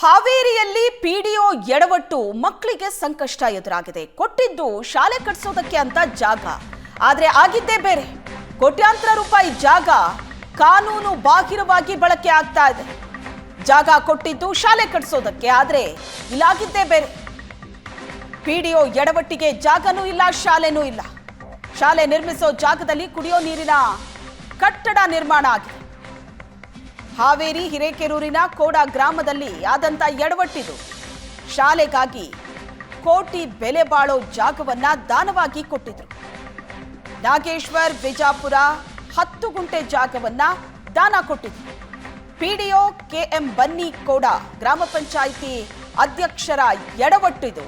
ಹಾವೇರಿಯಲ್ಲಿ ಪಿಡಿಒ ಎಡವಟ್ಟು ಮಕ್ಕಳಿಗೆ ಸಂಕಷ್ಟ ಎದುರಾಗಿದೆ. ಕೊಟ್ಟಿದ್ದು ಶಾಲೆ ಕಟ್ಸೋದಕ್ಕೆ ಅಂತ ಜಾಗ. ಆದ್ರೆ ಆಗಿದ್ದೇ ಬೇರೆ. ಕೋಟ್ಯಾಂತರ ರೂಪಾಯಿ ಜಾಗ ಕಾನೂನು ಬಾಹಿರವಾಗಿ ಬಳಕೆ ಆಗ್ತಾ ಇದೆ. ಜಾಗ ಕೊಟ್ಟಿದ್ದು ಶಾಲೆ ಕಟ್ಸೋದಕ್ಕೆ, ಆದ್ರೆ ಇಲ್ಲಾಗಿದ್ದೇ ಬೇರೆ. ಪಿಡಿಒ ಎಡವಟ್ಟಿಗೆ ಜಾಗನೂ ಇಲ್ಲ, ಶಾಲೆನೂ ಇಲ್ಲ. ಶಾಲೆ ನಿರ್ಮಿಸೋ ಜಾಗದಲ್ಲಿ ಕುಡಿಯೋ ನೀರಿನ ಕಟ್ಟಡ ನಿರ್ಮಾಣ ಆಗಿದೆ. ಹಾವೇರಿ ಹಿರೇಕೆರೂರಿನ ಕೋಡ ಗ್ರಾಮದಲ್ಲಿ ಆದಂತ ಎಡವಟ್ಟಿದು ಶಾಲೆಗಾಗಿ ಕೋಟಿ ಬೆಲೆ ಬಾಳೋ ಜಾಗವನ್ನ ದಾನವಾಗಿ ಕೊಟ್ಟಿದ್ರು. ನಾಗೇಶ್ವರ್, ಬಿಜಾಪುರ ಹತ್ತು ಗುಂಟೆ ಜಾಗವನ್ನ ದಾನ ಕೊಟ್ಟಿದ್ರು. ಪಿಡಿಒ ಕೆಎಂ ಬನ್ನಿ ಕೋಡ ಗ್ರಾಮ ಪಂಚಾಯಿತಿ ಅಧ್ಯಕ್ಷರ ಎಡವಟ್ಟಿದು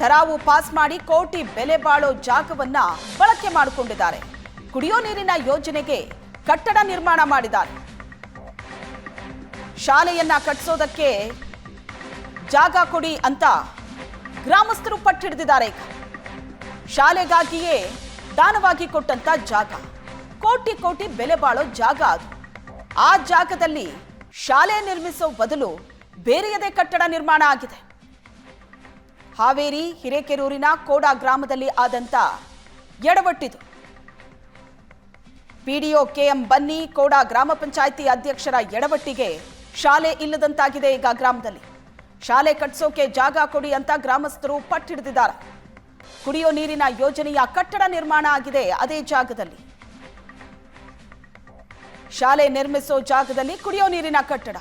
ಠರಾವು ಪಾಸ್ ಮಾಡಿ ಕೋಟಿ ಬೆಲೆ ಬಾಳೋ ಜಾಗವನ್ನ ಬಳಕೆ ಮಾಡಿಕೊಂಡಿದ್ದಾರೆ. ಕುಡಿಯೋ ನೀರಿನ ಯೋಜನೆಗೆ ಕಟ್ಟಡ ನಿರ್ಮಾಣ ಮಾಡಿದ್ದಾರೆ. ಶಾಲೆಯನ್ನ ಕಟ್ಟಿಸೋದಕ್ಕೆ ಜಾಗ ಕೊಡಿ ಅಂತ ಗ್ರಾಮಸ್ಥರು ಪಟ್ಟಿಡಿದಿದ್ದಾರೆ ಶಾಲೆಗಾಗಿಯೇ ದಾನವಾಗಿ ಕೊಟ್ಟಂತ ಜಾಗ. ಕೋಟಿ ಕೋಟಿ ಬೆಲೆ ಬಾಳೋ ಜಾಗ ಅದು. ಆ ಜಾಗದಲ್ಲಿ ಶಾಲೆ ನಿರ್ಮಿಸೋ ಬದಲು ಬೇರೆಯದೇ ಕಟ್ಟಡ ನಿರ್ಮಾಣ ಆಗಿದೆ. ಹಾವೇರಿ, ಹಿರೇಕೆರೂರಿನ ಕೋಡಾ ಗ್ರಾಮದಲ್ಲಿ ಆದಂತ ಎಡವಟ್ಟಿದು. ಪಿಡಿಒ ಕೆಎಂ ಬನ್ನಿ ಕೋಡಾ ಗ್ರಾಮ ಪಂಚಾಯಿತಿ ಅಧ್ಯಕ್ಷರ ಎಡವಟ್ಟಿಗೆ ಶಾಲೆ ಇಲ್ಲದಂತಾಗಿದೆ ಈಗ ಗ್ರಾಮದಲ್ಲಿ. ಶಾಲೆ ಕಟ್ಟಿಸೋಕೆ ಜಾಗ ಕೊಡಿ ಅಂತ ಗ್ರಾಮಸ್ಥರು ಪಟ್ಟಿಡಿದಿದ್ದಾರೆ ಕುಡಿಯೋ ನೀರಿನ ಯೋಜನೆಯ ಕಟ್ಟಡ ನಿರ್ಮಾಣ ಆಗಿದೆ ಅದೇ ಜಾಗದಲ್ಲಿ. ಶಾಲೆ ನಿರ್ಮಿಸೋ ಜಾಗದಲ್ಲಿ ಕುಡಿಯೋ ನೀರಿನ ಕಟ್ಟಡ.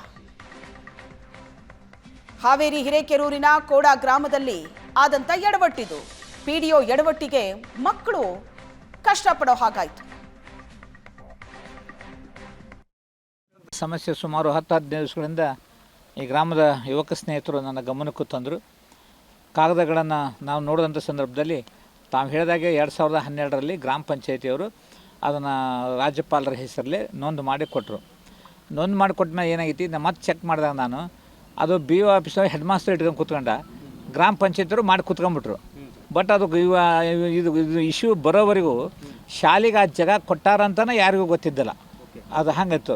ಹಾವೇರಿ ಹಿರೇಕೆರೂರಿನ ಕೋಡ ಗ್ರಾಮದಲ್ಲಿ ಆದಂತ ಎಡವಟ್ಟಿದು. ಪಿಡಿಒ ಎಡವಟ್ಟಿಗೆ ಮಕ್ಕಳು ಕಷ್ಟಪಡೋ ಹಾಗಾಯ್ತು. ಸಮಸ್ಯೆ ಸುಮಾರು ಹತ್ತು ಹದಿನೈದು ದಿವಸಗಳಿಂದ ಈ ಗ್ರಾಮದ ಯುವಕ ಸ್ನೇಹಿತರು ನನ್ನ ಗಮನಕ್ಕೂ ತಂದರು. ಕಾಗದಗಳನ್ನು ನಾವು ನೋಡಿದಂಥ ಸಂದರ್ಭದಲ್ಲಿ ತಾವು ಹೇಳಿದಾಗೆ ಎರಡು ಸಾವಿರದ ಹನ್ನೆರಡರಲ್ಲಿ ಗ್ರಾಮ ಪಂಚಾಯತಿಯವರು ಅದನ್ನು ರಾಜ್ಯಪಾಲರ ಹೆಸರಲ್ಲಿ ನೋಂದು ಮಾಡಿ ಕೊಟ್ಟರು. ನೋಂದು ಮಾಡಿ ಕೊಟ್ಟ ಮೇಲೆ ಏನಾಗೈತಿ ನಾ ಮತ್ತೆ ಚೆಕ್ ಮಾಡಿದಾಗ ನಾನು ಅದು B O officer head master ಇಟ್ಕೊಂಡು ಕೂತ್ಕೊಂಡ. ಗ್ರಾಮ ಪಂಚಾಯತಿಯವರು ಮಾಡಿ ಕೂತ್ಕೊಂಡ್ಬಿಟ್ರು. ಬಟ್ ಅದು ಇವ ಇದು ಇದು ಇಶ್ಯೂ ಬರೋವರೆಗೂ ಶಾಲೆಗೆ ಆ ಜಾಗ ಕೊಟ್ಟಾರಂತನೇ ಯಾರಿಗೂ ಗೊತ್ತಿದ್ದಲ್ಲ. ಅದು ಹಂಗಿತ್ತು